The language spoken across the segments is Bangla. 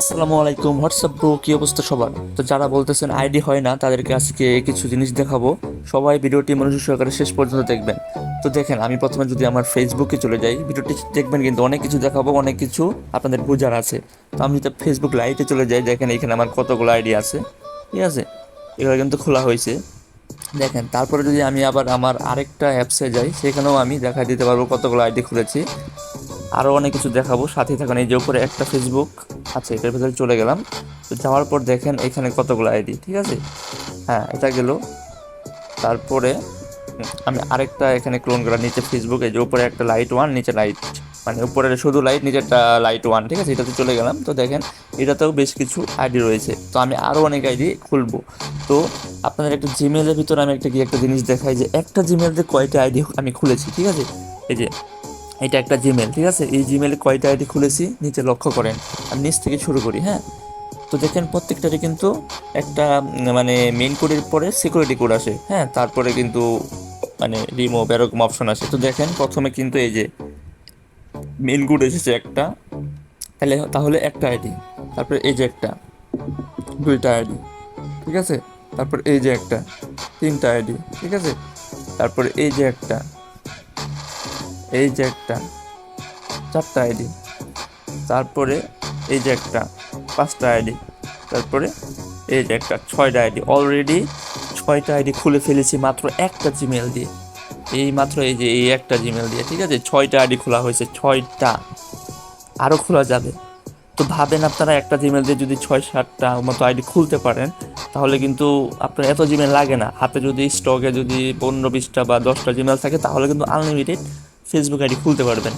আসসালামু আলাইকুম হোয়াটসঅ্যাপ ব্রো কি অবস্থা সবার? তো যারা বলতেছেন আইডি হয় না, তাদেরকে আজকে কিছু জিনিস দেখাবো। সবাই ভিডিওটি মনোযোগ সহকারে শেষ পর্যন্ত দেখবেন। তো দেখেন, আমি প্রথমে যদি আমার ফেসবুকে চলে যাই, ভিডিওটি দেখবেন কিন্তু অনেক কিছু দেখাবো, অনেক কিছু আপনাদের বোঝার আছে। তো আমি যদি ফেসবুক লাইটে চলে যাই, দেখেন এখানে আমার কতগুলো আইডি আছে। ঠিক আছে? এগুলো কিন্তু খোলা হয়েছে। দেখেন, তারপরে যদি আমি আবার আমার আরেকটা অ্যাপসে যাই, সেখানেও আমি দেখা দিতে পারব কতগুলো আইডি খুলেছি। আরও অনেক কিছু দেখাবো। সাথে থাকুন, এই যে উপরে একটা ফেসবুক আছে, এটার ভেতরে চলে গেলাম। তো যাওয়ার পর দেখেন এখানে কতগুলো আইডি ঠিক আছে? হ্যাঁ এটা গেল। তারপরে আমি আরেকটা এখানে ক্লোন করা, নিচে ফেসবুক যে উপরে একটা লাইট ওয়ান নিচে লাইট মানে উপরে শুধু লাইট নিচেরটা লাইট ওয়ান ঠিক আছে? এটাতে চলে গেলাম। তো দেখেন, এটাতেও বেশ কিছু আইডি রয়েছে। তো আমি আরও অনেক আইডি খুলবো। তো আপনাদের একটা জিমেলের ভিতরে আমি একটা কি একটা জিনিস দেখাই যে, একটা জিমেলে কয়টা আইডি আমি খুলেছি, ঠিক আছে? এই যে এটা একটা জিমেল ঠিক আছে? এই জিমেলে কয়টা আইডি খুলেছি, নিচে লক্ষ্য করেন। আমি নিচ থেকে শুরু করি হ্যাঁ? তো দেখেন, প্রত্যেকটারই কিন্তু একটা মানে মেইন কোডের পরে সিকিউরিটি কোড আসে হ্যাঁ? তারপরে কিন্তু মানে রিমুভ এরকম অপশন আসে। তো দেখেন, প্রথমে কিন্তু এই যে মেইন কোড এসেছে একটা, তাহলে তাহলে একটা আইডি তারপরে এই যে একটা, দুইটা আইডি ঠিক আছে? তারপর এই যে একটা, তিনটা আইডি ঠিক আছে? তারপরে এই যে একটা এই যে একটা চারটা আইডি তারপরে এই যে একটা পাঁচটা আইডি তারপরে এই যে একটা ছয়টা আইডি অলরেডি ছয়টা আইডি খুলে ফেলেছি মাত্র একটা জিমেল দিয়ে। এই মাত্র এই যে এই একটা জিমেল দিয়ে, ঠিক আছে? ছয়টা আইডি খোলা হয়েছে, ছয়টা। আরও খোলা যাবে। তো ভাবেন আপনারা একটা জিমেল দিয়ে যদি ছয়, সাতটা মতো আইডি খুলতে পারেন, তাহলে কিন্তু আপনার এত জিমেল লাগে না। হাতে যদি স্টকে যদি পনেরো, বিশটা বা দশটা জিমেল থাকে, তাহলে কিন্তু আনলিমিটেড ফেসবুক আইডি খুলতে পারবেন।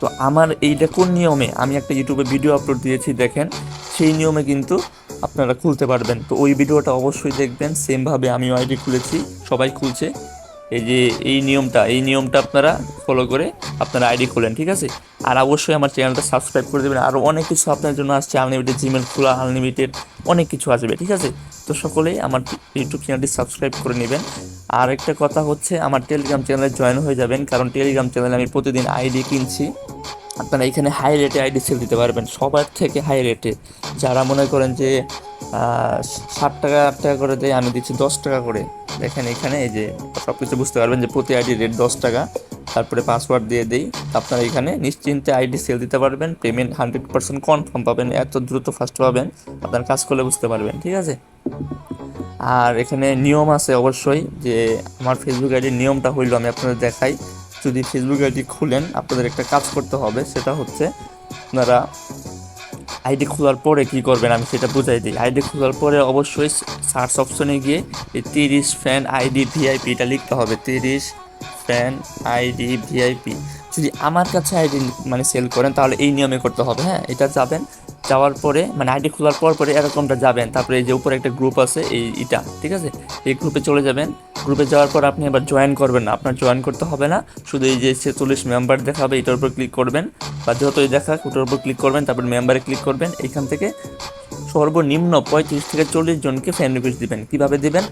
তো আমার এইটা কোন নিয়মে? আমি একটা ইউটিউবে ভিডিও আপলোড দিয়েছি, দেখেন। সেই নিয়মে কিন্তু আপনারা খুলতে পারবেন। তো ওই ভিডিওটা অবশ্যই দেখবেন। সেমভাবে আমিও আইডি খুলেছি, সবাই খুলছে। এই যে এই নিয়মটা এই নিয়মটা আপনারা ফলো করে আপনারা আইডি খোলেন, ঠিক আছে? আর অবশ্যই আমার চ্যানেলটা সাবস্ক্রাইব করে দেবেন। আরও অনেক কিছু আপনার জন্য আসছে আনলিমিটেড জিমেল খোলা আনলিমিটেড অনেক কিছু আসবে, ঠিক আছে? তো সকলেই আমার ইউটিউব চ্যানেলটি সাবস্ক্রাইব করে নেবেন। আর একটা কথা হচ্ছে, আমার টেলিগ্রাম চ্যানেলে জয়েন হয়ে যাবেন, কারণ টেলিগ্রাম চ্যানেলে আমি প্রতিদিন আইডি কিনছি। আপনারা এখানে হাই রেটে আইডি সেল দিতে পারবেন, সবার থেকে হাই রেটে যারা মনে করেন যে ষাট টাকা, আট টাকা করে দেয়, আমি দিচ্ছি দশ টাকা করে। দেখেন এখানে এই যে সব কিছু বুঝতে পারবেন যে প্রতি আইডি রেট দশ টাকা। তারপরে পাসওয়ার্ড দিয়ে দিই। আপনারা এখানে নিশ্চিন্তে আইডি সেল দিতে পারবেন। পেমেন্ট হান্ড্রেড পার্সেন্ট কনফার্ম পাবেন। এত দ্রুত ফার্স্ট পাবেন, আপনার কাজ করলে বুঝতে পারবেন, ঠিক আছে? আর এখানে নিয়ম আছে অবশ্যই যে আমার ফেসবুক আইডির নিয়মটা হইল আমি আপনাদের দেখাই। যদি ফেসবুক আইডি খুলেন, আপনাদের একটা কাজ করতে হবে, সেটা হচ্ছে আপনারা আইডি খোলার পরে কি করবেন আমি সেটা বুঝাই দিই। আইডি খোলার পরে অবশ্যই সার্চ অপশনে গিয়ে এই তিরিশ ফ্যান আইডি ভিআইপি এটা লিখতে হবে। তিরিশ ফ্যান আইডি ভিআইপি। যদি আমার কাছে আইডি মানে সেল করেন তাহলে এই নিয়মে করতে হবে হ্যাঁ? এটা যাবেন যাওয়ার পরে মানে আইডি খোলার পর পরে এরকমটা যাবেন। তারপরে এই যে উপরে একটা গ্রুপ আছে, এই এটা ঠিক আছে? এই গ্রুপে চলে যাবেন। গ্রুপে যাওয়ার পর আপনি এবার জয়েন করবেন না। আপনার জয়েন করতে হবে না। শুধু এই যে ছেচল্লিশ মেম্বার দেখাবে, এটার উপর ক্লিক করবেন। বা যতই দেখাক, ওটার উপর ক্লিক করবেন, তারপর মেম্বারে ক্লিক করবেন। এখান থেকে সর্বনিম্ন পঁয়ত্রিশ থেকে চল্লিশ জনকে ফ্যান রিকোয়েস্ট দিবেন। কীভাবে দিবেন?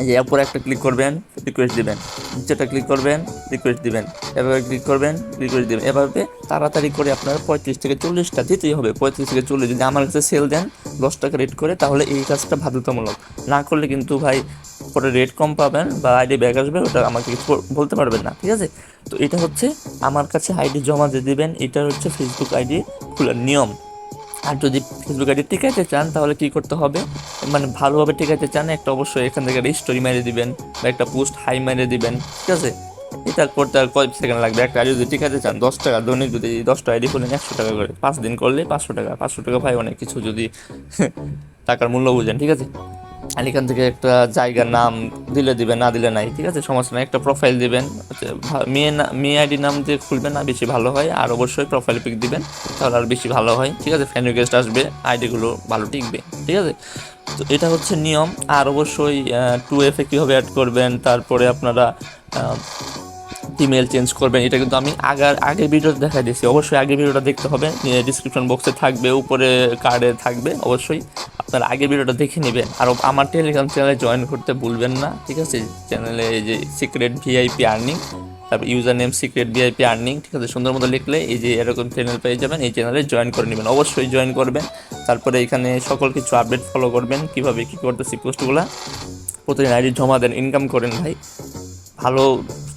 এই যে উপরে একটা ক্লিক করবেন রিকোয়েস্ট দিবেন। নিচেটা ক্লিক করবেন রিকোয়েস্ট দিবেন। এভাবে ক্লিক করবেন রিকোয়েস্ট দিবেন। এভাবে তাড়াতাড়ি করে আপনার পঁয়ত্রিশ থেকে চল্লিশটা দিতেই হবে। পঁয়ত্রিশ থেকে চল্লিশ যদি আমার কাছে সেল দেন দশ টাকা রেট করে, তাহলে এই কাজটা বাধ্যতামূলক। না করলে কিন্তু ভাই, পরে রেট কম পাবেন বা আইডি ব্যাগ আসবে, ওটা আমাকে কিছু বলতে পারবেন না, ঠিক আছে? তো এটা হচ্ছে আমার কাছে আইডি জমা দিয়ে দেবেন এটা হচ্ছে ফেসবুক আইডি খোলার নিয়ম। আর যদি ফেসবুক আইডি টিকাইতে চান, তাহলে কি করতে হবে? মানে ভালোভাবে টিকাইতে চান, একটা অবশ্যই এখান থেকে একটা স্টোরি মেরে দিবেন বা একটা পোস্ট হাই মেরে দিবেন, ঠিক আছে? এটা করতে আর কয়েক সেকেন্ড লাগবে? একটা আইডি যদি টিকাইতে চান, দশ টাকা দৈনিক যদি দশটা আইডি খুলেন একশো টাকা করে। পাঁচ দিন করলে পাঁচশো টাকা। পাঁচশো টাকা ভাই অনেক কিছু যদি টাকার মূল্য বুঝেন, ঠিক আছে? আর এখান থেকে একটা জায়গার নাম দিলে দিবেন না দিলে নাই, ঠিক আছে? সমস্যা নাই, একটা প্রোফাইল দিবেন মেয়ে মেয়ে আইডি নাম দিয়ে খুলবেন না, বেশি ভালো হয়, আর অবশ্যই প্রোফাইল পিক দিবেন, তাহলে আর বেশি ভালো হয়, ঠিক আছে? ফ্যান রিকোয়েস্ট আসবে আইডিগুলো ভালো টিকবে, ঠিক আছে? তো এটা হচ্ছে নিয়ম, আর অবশ্যই টু এফে কীভাবে অ্যাড করবেন, তারপরে আপনারা ইমেল চেঞ্জ করবেন, এটা কিন্তু আমি আগার, আগের ভিডিওতে দেখা দিয়েছি। অবশ্যই আগের ভিডিওটা দেখতে হবে ডিসক্রিপশন বক্সে থাকবে, উপরে কার্ডে থাকবে, অবশ্যই আপনারা আগের ভিডিওটা দেখে নেবেন। আর আমার টেলিগ্রাম চ্যানেলে জয়েন করতে ভুলবেন না, ঠিক আছে? চ্যানেলে এই যে সিক্রেট ভিআইপি আর্নিং তারপর user name secret VIP earning ঠিক আছে? সুন্দর মতো লিখলে এই যে এরকম চ্যানেল পেয়ে যাবেন, এই চ্যানেলে জয়েন করে নেবেন। অবশ্যই জয়েন করবেন। তারপরে এখানে সকল কিছু আপডেট ফলো করবেন, কীভাবে কী করতেছি পোস্টগুলো প্রতিদিন আইডি জমা দেন ইনকাম করেন ভাই। ভালো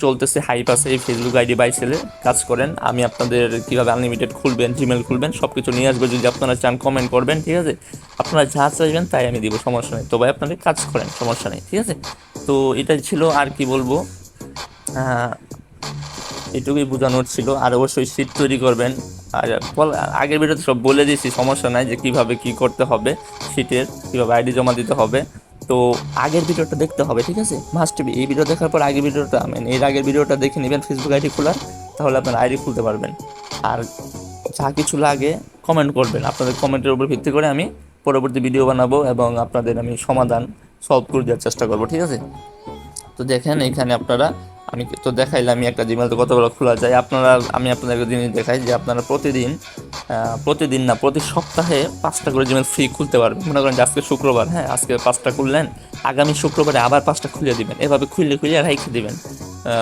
চলতেছে হাইপ আছে, এই ফেসবুক আইডি বাই সেলে কাজ করেন। আমি আপনাদের কীভাবে আনলিমিটেড খুলবেন জিমেল খুলবেন সব কিছু নিয়ে আসব। যদি আপনারা চান কমেন্ট করবেন, ঠিক আছে? আপনারা যা চাইবেন তাই আমি দিব, সমস্যা নেই। তো ভাই, আপনাদের কাজ করেন, সমস্যা নেই, ঠিক আছে? তো এটাই ছিল আর কি বলব। এটুকুই বোঝানোর ছিল। আর অবশ্যই সিট তৈরি করবেন। আর বল- আগের ভিডিওতে সব বলে দিয়েছি, সমস্যা নাই যে কীভাবে কি করতে হবে সিটের কীভাবে আইডি জমা দিতে হবে। তো আগের ভিডিওটা দেখতে হবে, ঠিক আছে? মাস্ট বি এই ভিডিও দেখার পর আগের ভিডিওটা মানে এর আগের ভিডিওটা দেখে নেবেন ফেসবুক আইডি খোলার, তাহলে আপনার আইডি খুলতে পারবেন। আর যা কিছু লাগে কমেন্ট করবেন। আপনাদের কমেন্টের উপর ভিত্তি করে আমি পরবর্তী ভিডিও বানাবো এবং আপনাদের আমি সমাধান সলভ করে দেওয়ার চেষ্টা করব, ঠিক আছে? তো দেখেন, এখানে আপনারা আমি তো দেখাইলাম, আমি একটা জিমেল তো কতগুলো খোলা যায়। আপনারা, আমি আপনাদের জিনিস দেখাই যে আপনারা প্রতিদিন প্রতিদিন না, প্রতি সপ্তাহে পাঁচটা করে জিমেল ফ্রি খুলতে পারবেন। মনে করেন যে আজকে শুক্রবার হ্যাঁ আজকে পাঁচটা খুললেন, আগামী শুক্রবারে আবার পাঁচটা খুলে দিবেন। এভাবে খুললে খুলে রাইখে দিবেন।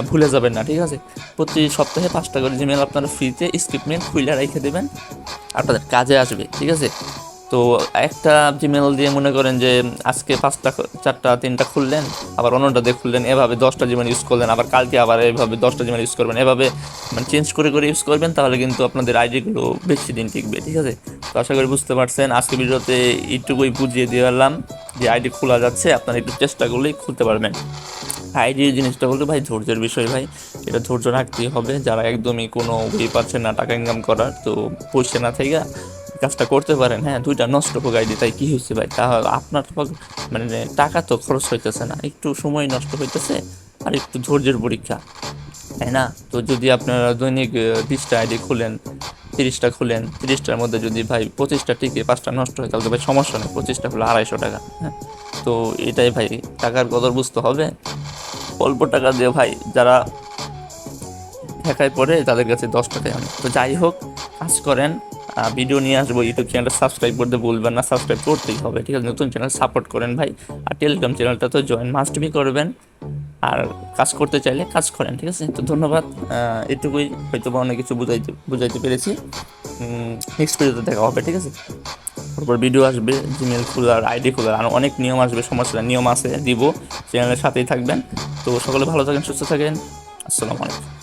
ভুলে যাবেন না, ঠিক আছে? প্রতি সপ্তাহে পাঁচটা করে জিমেল আপনারা ফ্রিতে স্ক্রিপমেন্ট খুলে রেখে দেবেন। আপনাদের কাজে আসবে, ঠিক আছে? তো একটা জিমেল দিয়ে মনে করেন যে আজকে পাঁচটা চারটা, তিনটা খুললেন, আবার অন্যটা দিয়ে খুললেন, এভাবে দশটা জিমেল ইউজ করলেন, আবার কালকে আবার এভাবে দশটা জিমেল ইউজ করবেন, এভাবে মানে চেঞ্জ করে করে ইউজ করবেন, তাহলে কিন্তু আপনাদের আইডিগুলো বেশি দিন টিকবে, ঠিক আছে? তো আশা করি বুঝতে পারছেন, আজকে ভিডিওতে এইটুকুই বুঝিয়ে দিয়ে পারলাম যে আইডি খোলা যাচ্ছে, আপনারা একটু চেষ্টা করলেই খুলতে পারবেন। আইডি জিনিসটা হলো ভাই ধৈর্যের বিষয় ভাই, এটা ধৈর্য রাখতেই হবে, যারা একদমই কোনো ওয়ে পাচ্ছে না টাকা ইনকাম করার, তো পয়সা না থেকে কাজটা করতে পারেন হ্যাঁ দুইটা নষ্ট হোক আইডি তাই কী হয়েছে ভাই? তা আপনার মানে টাকা তো খরচ হইতেছে না, একটু সময় নষ্ট হইতেছে আর একটু ধৈর্যের পরীক্ষা, তাই না? তো যদি আপনারা দৈনিক বিশটা আইডি খুলেন, তিরিশটা খুলেন, তিরিশটার মধ্যে যদি ভাই পঁচিশটা টিকে, পাঁচটা নষ্ট হয়, তাহলে তো ভাই সমস্যা নেই, পঁচিশটা হলো আড়াইশো টাকা হ্যাঁ? তো এটাই ভাই, টাকার কদর বুঝতে হবে। অল্প টাকা দিয়ে ভাই যারা ঠেকায় পড়ে তাদের কাছে দশ টাকায় আনে তো যাই হোক, কাজ করেন ভিডিও নিয়ে আসব ইউটিউব চ্যানেলটা সাবস্ক্রাইব করতে ভুলবেন না সাবস্ক্রাইব করতেই হবে, ঠিক আছে? নতুন চ্যানেল সাপোর্ট করেন ভাই, আর টেলিগ্রাম চ্যানেলটা তো জয়েন মাস্ট বি করবেন, আর কাজ করতে চাইলে কাজ করেন, ঠিক আছে? তো ধন্যবাদ এটুকুই হয়তো বা অনেক কিছু বুঝাইতে বুঝাইতে পেরেছি। নেক্সট ভিডিওতে দেখা হবে, ঠিক আছে? তারপর ভিডিও আসবে জিমেল খোলার আইডি খোলার আর অনেক নিয়ম আসবে, সমস্যা, নিয়ম আছে, দিব চ্যানেলের সাথেই থাকবেন। তো সকলে ভালো থাকেন, সুস্থ থাকেন, আসসালামু আলাইকুম।